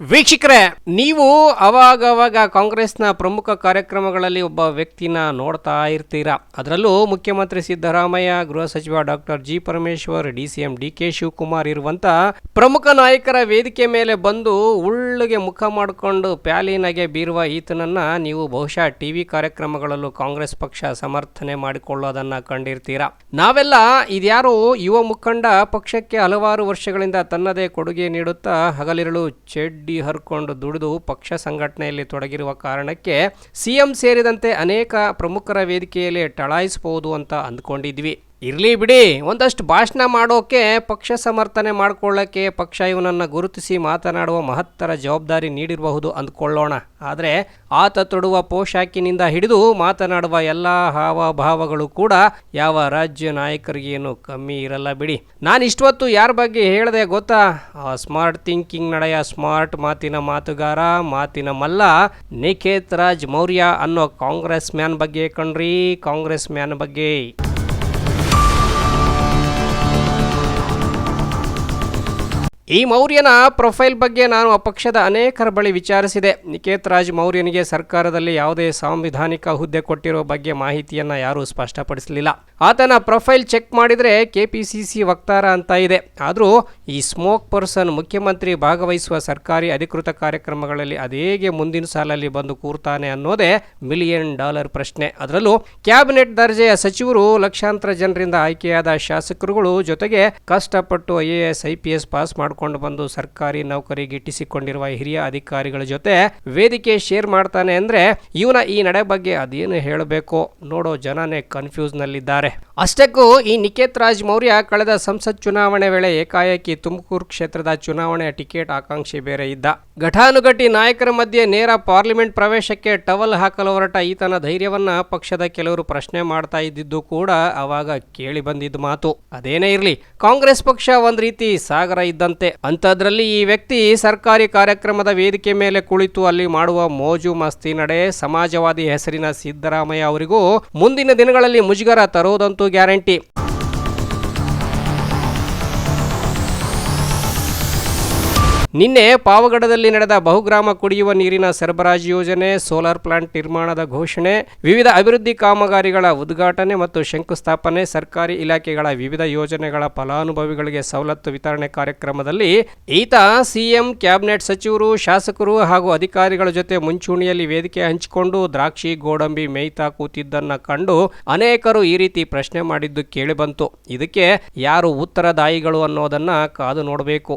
ವೀಕ್ಷಕರೇ, ನೀವು ಅವಾಗವಾಗ ಕಾಂಗ್ರೆಸ್ನ ಪ್ರಮುಖ ಕಾರ್ಯಕ್ರಮಗಳಲ್ಲಿ ಒಬ್ಬ ವ್ಯಕ್ತಿನ ನೋಡ್ತಾ ಇರ್ತೀರಾ? ಅದರಲ್ಲೂ ಮುಖ್ಯಮಂತ್ರಿ ಸಿದ್ದರಾಮಯ್ಯ, ಗೃಹ ಸಚಿವ doctor G Parameshwar, D C M D K Shivakumar ಇರುವಂತ ಪ್ರಮುಖ ನಾಯಕರ ವೇದಿಕೆ ಮೇಲೆ ಬಂದು ಉಳ್ಳಿಗೆ ಮುಖ ಮಾಡಿಕೊಂಡು ಪ್ಯಾಲಿನಗೆ ಬೀರುವ ಈತನನ್ನ ನೀವು ಬಹುಶಃ ಟಿವಿ ಕಾರ್ಯಕ್ರಮಗಳಲ್ಲೂ ಕಾಂಗ್ರೆಸ್ ಪಕ್ಷ ಸಮರ್ಥನೆ ಮಾಡಿಕೊಳ್ಳೋದನ್ನ ಕಂಡಿರ್ತೀರಾ? ನಾವೆಲ್ಲ ಇದ್ಯಾರು ಯುವ ಮುಖಂಡ ಪಕ್ಷಕ್ಕೆ ಹಲವಾರು ವರ್ಷಗಳಿಂದ ತನ್ನದೇ ಕೊಡುಗೆ ನೀಡುತ್ತಾ ಹಗಲಿರುಳು ಚೆಡ್ಡಿ ಹರ್ಕೊಂಡು ದುಡಿದು ಪಕ್ಷ ಸಂಘಟನೆಯಲ್ಲಿ ತೊಡಗಿರುವ ಕಾರಣಕ್ಕೆ ಸಿಎಂ ಸೇರಿದಂತೆ ಅನೇಕ ಪ್ರಮುಖರ ವೇದಿಕೆಯಲ್ಲಿ ಟಳಾಯಿಸಬಹುದು ಅಂತ ಅಂದ್ಕೊಂಡಿದ್ವಿ. ಇರ್ಲಿ ಬಿಡಿ, ಒಂದಷ್ಟು ಭಾಷಣ ಮಾಡೋಕೆ ಪಕ್ಷ ಸಮರ್ಥನೆ ಮಾಡಿಕೊಳ್ಳೋಕ್ಕೆ ಪಕ್ಷ ಇವನನ್ನು ಗುರುತಿಸಿ ಮಾತನಾಡುವ ಮಹತ್ತರ ಜವಾಬ್ದಾರಿ ನೀಡಿರಬಹುದು ಅಂದ್ಕೊಳ್ಳೋಣ. ಆದರೆ ಆತ ತೊಡುವ ಪೋಷಾಕಿನಿಂದ ಹಿಡಿದು ಮಾತನಾಡುವ ಎಲ್ಲ ಹಾವಭಾವಗಳು ಕೂಡ ಯಾವ ರಾಜ್ಯ ನಾಯಕರಿಗೇನು ಕಮ್ಮಿ ಇರಲ್ಲ ಬಿಡಿ. ನಾನು ಇಷ್ಟೊತ್ತು ಯಾರ ಬಗ್ಗೆ ಹೇಳಿದೆ ಗೊತ್ತಾ? ಆ ಸ್ಮಾರ್ಟ್ ಥಿಂಕಿಂಗ್ ನಡೆಯ ಸ್ಮಾರ್ಟ್ ಮಾತಿನ ಮಾತುಗಾರ, ಮಾತಿನ ಮಲ್ಲ, ನಿಖೇತ್ ರಾಜ್ ಮೌರ್ಯ ಅನ್ನೋ ಕಾಂಗ್ರೆಸ್ ಮ್ಯಾನ್ ಬಗ್ಗೆ ಕಣ್ರಿ, ಕಾಂಗ್ರೆಸ್ ಮ್ಯಾನ್ ಬಗ್ಗೆ. ಈ ಮೌರ್ಯನ ಪ್ರೊಫೈಲ್ ಬಗ್ಗೆ ನಾನು ಆ ಪಕ್ಷದ ಅನೇಕರ ಬಳಿ ವಿಚಾರಿಸಿದೆ. ನಿಕೇತ್ ರಾಜ್ ಮೌರ್ಯನಿಗೆ ಸರ್ಕಾರದಲ್ಲಿ ಯಾವುದೇ ಸಾಂವಿಧಾನಿಕ ಹುದ್ದೆ ಕೊಟ್ಟಿರೋ ಬಗ್ಗೆ ಮಾಹಿತಿಯನ್ನ ಯಾರೂ ಸ್ಪಷ್ಟಪಡಿಸಲಿಲ್ಲ. ಆತನ ಪ್ರೊಫೈಲ್ ಚೆಕ್ ಮಾಡಿದರೆ ಕೆಪಿಸಿಸಿ ವಕ್ತಾರ ಅಂತ ಇದೆ. ಆದರೂ ಈ ಸ್ಮೋಕ್ ಪರ್ಸನ್ ಮುಖ್ಯಮಂತ್ರಿ ಭಾಗವಹಿಸುವ ಸರ್ಕಾರಿ ಅಧಿಕೃತ ಕಾರ್ಯಕ್ರಮಗಳಲ್ಲಿ ಅದೇಗೆ ಮುಂದಿನ ಸಾಲಲ್ಲಿ ಬಂದು ಕೂರ್ತಾನೆ ಅನ್ನೋದೇ ಮಿಲಿಯನ್ ಡಾಲರ್ ಪ್ರಶ್ನೆ. ಅದರಲ್ಲೂ ಕ್ಯಾಬಿನೆಟ್ ದರ್ಜೆಯ ಸಚಿವರು ಲಕ್ಷಾಂತರ ಜನರಿಂದ ಆಯ್ಕೆಯಾದ ಶಾಸಕರುಗಳು ಜೊತೆಗೆ ಕಷ್ಟಪಟ್ಟು I A S, I P S pass ಮಾಡಿಕೊಂಡು ಬಂದು ಸರ್ಕಾರಿ ನೌಕರಿ ಗಿಟ್ಟಿಸಿಕೊಂಡಿರುವ ಹಿರಿಯ ಅಧಿಕಾರಿಗಳ ಜೊತೆ ವೇದಿಕೆ ಶೇರ್ ಮಾಡ್ತಾನೆ ಅಂದ್ರೆ ಇವನ ಈ ನಡೆ ಬಗ್ಗೆ ಅದೇನು ಹೇಳಬೇಕು ನೋಡೋ ಜನನೇ ಕನ್ಫ್ಯೂಸ್ ನಲ್ಲಿದ್ದಾರೆ ಅಷ್ಟಕ್ಕೂ ಈ ನಿಕೇತ್ ರಾಜ್ ಮೌರ್ಯ ಕಳೆದ ಸಂಸತ್ ಚುನಾವಣೆ ವೇಳೆ ಏಕಾಏಕಿ ತುಮಕೂರು ಕ್ಷೇತ್ರದ ಚುನಾವಣೆ ಟಿಕೆಟ್ ಆಕಾಂಕ್ಷಿ ಬೇರೆ ಇದ್ದ. ಘಟಾನುಘಟಿ ನಾಯಕರ ಮಧ್ಯೆ ನೇರ ಪಾರ್ಲಿಮೆಂಟ್ ಪ್ರವೇಶಕ್ಕೆ ಟವಲ್ ಹಾಕಲು ಹೊರಟ ಈತನ ಧೈರ್ಯವನ್ನ ಪಕ್ಷದ ಕೆಲವರು ಪ್ರಶ್ನೆ ಮಾಡ್ತಾ ಇದ್ದಿದ್ದು ಕೂಡ ಅವಾಗ ಕೇಳಿ ಬಂದಿದ್ದ ಮಾತು. ಅದೇನೇ ಇರಲಿ, ಕಾಂಗ್ರೆಸ್ ಪಕ್ಷ ಒಂದ್ ರೀತಿ ಸಾಗರ ಇದ್ದಂತೆ ಅಂಥದ್ರಲ್ಲಿ ಈ ವ್ಯಕ್ತಿ ಸರ್ಕಾರಿ ಕಾರ್ಯಕ್ರಮದ ವೇದಿಕೆ ಮೇಲೆ ಕುಳಿತು ಅಲ್ಲಿ ಮಾಡುವ ಮೋಜು ಮಸ್ತಿ ನಡೆ ಸಮಾಜವಾದಿ ಹೆಸರಿನ ಸಿದ್ದರಾಮಯ್ಯ ಅವರಿಗೂ ಮುಂದಿನ ದಿನಗಳಲ್ಲಿ ಮುಜುಗರ ತರುವುದಂತೂ ಗ್ಯಾರಂಟಿ. ನಿನ್ನೆ ಪಾವಗಡದಲ್ಲಿ ನಡೆದ ಬಹುಗ್ರಾಮ ಕುಡಿಯುವ ನೀರಿನ ಸರಬರಾಜು ಯೋಜನೆ, ಸೋಲಾರ್ ಪ್ಲಾಂಟ್ ನಿರ್ಮಾಣದ ಘೋಷಣೆ, ವಿವಿಧ ಅಭಿವೃದ್ಧಿ ಕಾಮಗಾರಿಗಳ ಉದ್ಘಾಟನೆ ಮತ್ತು ಶಂಕುಸ್ಥಾಪನೆ, ಸರ್ಕಾರಿ ಇಲಾಖೆಗಳ ವಿವಿಧ ಯೋಜನೆಗಳ ಫಲಾನುಭವಿಗಳಿಗೆ ಸವಲತ್ತು ವಿತರಣೆ ಕಾರ್ಯಕ್ರಮದಲ್ಲಿ ಈತ ಸಿಎಂ, ಕ್ಯಾಬಿನೆಟ್ ಸಚಿವರು, ಶಾಸಕರು ಹಾಗೂ ಅಧಿಕಾರಿಗಳ ಜೊತೆ ಮುಂಚೂಣಿಯಲ್ಲಿ ವೇದಿಕೆ ಹಂಚಿಕೊಂಡು ದ್ರಾಕ್ಷಿ, ಗೋಡಂಬಿ, ಮೇಯ್ತಾ ಕೂತಿದ್ದನ್ನ ಕಂಡು ಅನೇಕರು ಈ ರೀತಿ ಪ್ರಶ್ನೆ ಮಾಡಿದ್ದು ಕೇಳಿಬಂತು. ಇದಕ್ಕೆ ಯಾರು ಉತ್ತರದಾಯಿಗಳು ಅನ್ನೋದನ್ನ ಕಾದು ನೋಡಬೇಕು.